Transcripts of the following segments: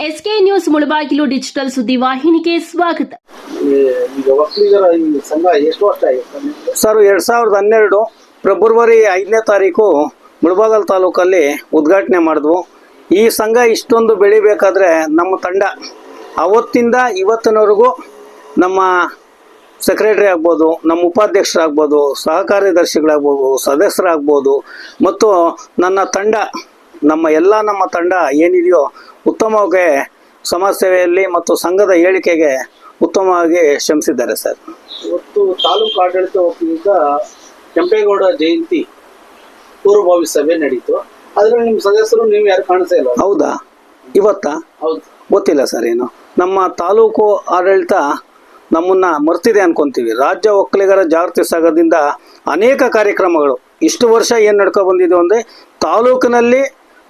SK news Mulbagal digital ಸುದ್ದಿ ವಾಹಿನಿಗೆ ಸ್ವಾಗತ. ಈ- ಈಗ ಸಂಘ ಎಷ್ಟು ವರ್ಷ ಆಗಿತ್ತು ಸರ್ ಎರಡ್ ಸಾವಿರದ ಹನ್ನೆರಡು ಫೆಬ್ರವರಿ ಐದನೇ ತಾರೀಕು ಮುಳಬಾಗಲ್ ತಾಲೂಕಲ್ಲಿ ಉದ್ಘಾಟನೆ ಮಾಡಿದ್ವು. ಈ ಸಂಘ ಇಷ್ಟೊಂದು ಬೆಳಿಬೇಕಾದ್ರೆ ನಮ್ಮ ತಂಡ ಅವತ್ತಿಂದ ಇವತ್ತಿನವರೆಗೂ ನಮ್ಮ ಸೆಕ್ರೆಟರಿ ಆಗ್ಬೋದು ನಮ್ಮ ಉಪಾಧ್ಯಕ್ಷರಾಗ್ಬೋದು ಸಹ ಕಾರ್ಯದರ್ಶಿಗಳಾಗ್ಬೋದು ಸದಸ್ಯರಾಗ್ಬೋದು ಮತ್ತು ನನ್ನ ತಂಡ ನಮ್ಮ ಎಲ್ಲ ನಮ್ಮ ತಂಡ ಏನಿದೆಯೋ ಉತ್ತಮವಾಗಿ ಸಮಾಜ ಸೇವೆಯಲ್ಲಿ ಮತ್ತು ಸಂಘದ ಹೇಳಿಕೆಗೆ ಉತ್ತಮವಾಗಿ ಶ್ರಮಿಸಿದ್ದಾರೆ ಸರ್. ಇವತ್ತು ತಾಲೂಕು ಆಡಳಿತ ವತಿಯಿಂದ ಕೆಂಪೇಗೌಡ ಜಯಂತಿ ಪೂರ್ವಭಾವಿ ಸಭೆ ನಡೀತು. ಅದರಲ್ಲಿ ನಿಮ್ಮ ಸದಸ್ಯರು ನೀವು ಯಾರು ಕಾಣಿಸ್ತಾ ಇಲ್ಲ ಹೌದಾ? ಇವತ್ತಾ? ಹೌದು. ಗೊತ್ತಿಲ್ಲ ಸರ್ ಏನು. ನಮ್ಮ ತಾಲೂಕು ಆಡಳಿತ ನಮ್ಮನ್ನ ಮರ್ತಿದೆ ಅನ್ಕೊಂತೀವಿ. ರಾಜ್ಯ ಒಕ್ಕಲಿಗರ ಜಾಗೃತಿ ಸಾಗರದಿಂದ ಅನೇಕ ಕಾರ್ಯಕ್ರಮಗಳು. ಇಷ್ಟು ವರ್ಷ ಏನು ನಡ್ಕೊ ಬಂದಿದೆ ಅಂದರೆ ತಾಲೂಕಿನಲ್ಲಿ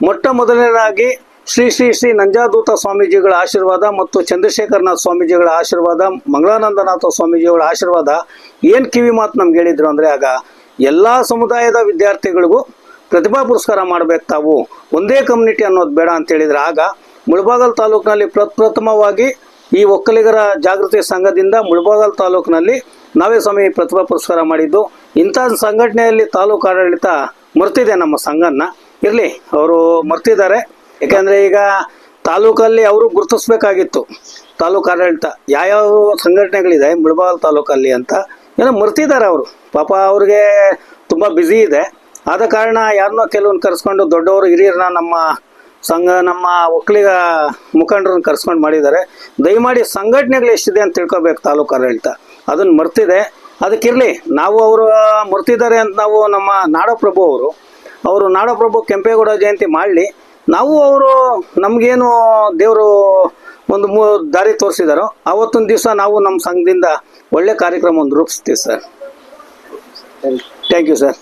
ಮೊಟ್ಟ ಮೊದಲನೇದಾಗಿ ಶ್ರೀ ಶ್ರೀ ಶ್ರೀ ನಂಜಾದೂತ ಸ್ವಾಮೀಜಿಗಳ ಆಶೀರ್ವಾದ ಮತ್ತು ಚಂದ್ರಶೇಖರನಾಥ ಸ್ವಾಮೀಜಿಗಳ ಆಶೀರ್ವಾದ, ಮಂಗಳಾನಂದನಾಥ ಸ್ವಾಮೀಜಿಗಳ ಆಶೀರ್ವಾದ. ಏನು ಕಿವಿ ಮಾತು ನಮ್ಗೆ ಹೇಳಿದ್ರು ಅಂದರೆ ಆಗ ಎಲ್ಲ ಸಮುದಾಯದ ವಿದ್ಯಾರ್ಥಿಗಳಿಗೂ ಪ್ರತಿಭಾ ಪುರಸ್ಕಾರ ಮಾಡ್ಬೇಕು ತಾವು. ಒಂದೇ ಕಮ್ಯುನಿಟಿ ಅನ್ನೋದು ಬೇಡ ಅಂತ ಹೇಳಿದ್ರೆ ಆಗ ಮುಳಬಾಗಲ್ ತಾಲೂಕಿನಲ್ಲಿ ಪ್ರಪ್ರಥಮವಾಗಿ ಈ ಒಕ್ಕಲಿಗರ ಜಾಗೃತಿ ಸಂಘದಿಂದ ಮುಳಬಾಗಲ್ ತಾಲೂಕಿನಲ್ಲಿ ನಾವೇ ಸ್ವಾಮಿ ಪ್ರತಿಭಾ ಪುರಸ್ಕಾರ ಮಾಡಿದ್ದು. ಇಂಥ ಸಂಘಟನೆಯಲ್ಲಿ ತಾಲೂಕು ಆಡಳಿತ ಮರ್ತಿದೆ ನಮ್ಮ ಸಂಘನ ಇರಲಿ, ಅವರು ಮರ್ತಿದ್ದಾರೆ. ಯಾಕೆಂದರೆ ಈಗ ತಾಲೂಕಲ್ಲಿ ಅವರು ಗುರುತಿಸ್ಬೇಕಾಗಿತ್ತು ತಾಲೂಕು ಆಡಳಿತ. ಯಾವ್ಯಾವ ಸಂಘಟನೆಗಳಿದೆ ಮುಳಬಾಲ್ ತಾಲೂಕಲ್ಲಿ ಅಂತ, ಏನೋ ಮರ್ತಿದ್ದಾರೆ ಅವರು. ಪಾಪ ಅವ್ರಿಗೆ ತುಂಬ ಬ್ಯುಸಿ ಇದೆ. ಆದ ಕಾರಣ ಯಾರನ್ನೋ ಕೆಲವನ್ನ ಕರೆಸ್ಕೊಂಡು ದೊಡ್ಡವರು ಹಿರಿಯರನ್ನ ನಮ್ಮ ಸಂಘ, ನಮ್ಮ ಒಕ್ಕಲಿಗ ಮುಖಂಡರನ್ನ ಕರ್ಸ್ಕೊಂಡು ಮಾಡಿದ್ದಾರೆ. ದಯಮಾಡಿ ಸಂಘಟನೆಗಳು ಎಷ್ಟಿದೆ ಅಂತ ತಿಳ್ಕೊಬೇಕು ತಾಲೂಕು ಆಡಳಿತ. ಅದನ್ನು ಮರ್ತಿದೆ. ಅದಕ್ಕಿರಲಿ, ನಾವು ಅವರು ಮರ್ತಿದ್ದಾರೆ ಅಂತ ನಾವು ನಮ್ಮ ನಾಡಪ್ರಭು ಅವರು ಅವರು ನಾಡಪ್ರಭು ಕೆಂಪೇಗೌಡ ಜಯಂತಿ ಮಾಡಲಿ. ನಾವು ಅವರು ನಮಗೇನು ದೇವರು ಒಂದು ಮೂ ದಾರಿ ತೋರಿಸಿದಾರೋ ಅವತ್ತೊಂದು ದಿವಸ ನಾವು ನಮ್ಮ ಸಂಘದಿಂದ ಒಳ್ಳೆ ಕಾರ್ಯಕ್ರಮ ಒಂದು ರೂಪಿಸ್ತೀವಿ ಸರ್. Thank you sir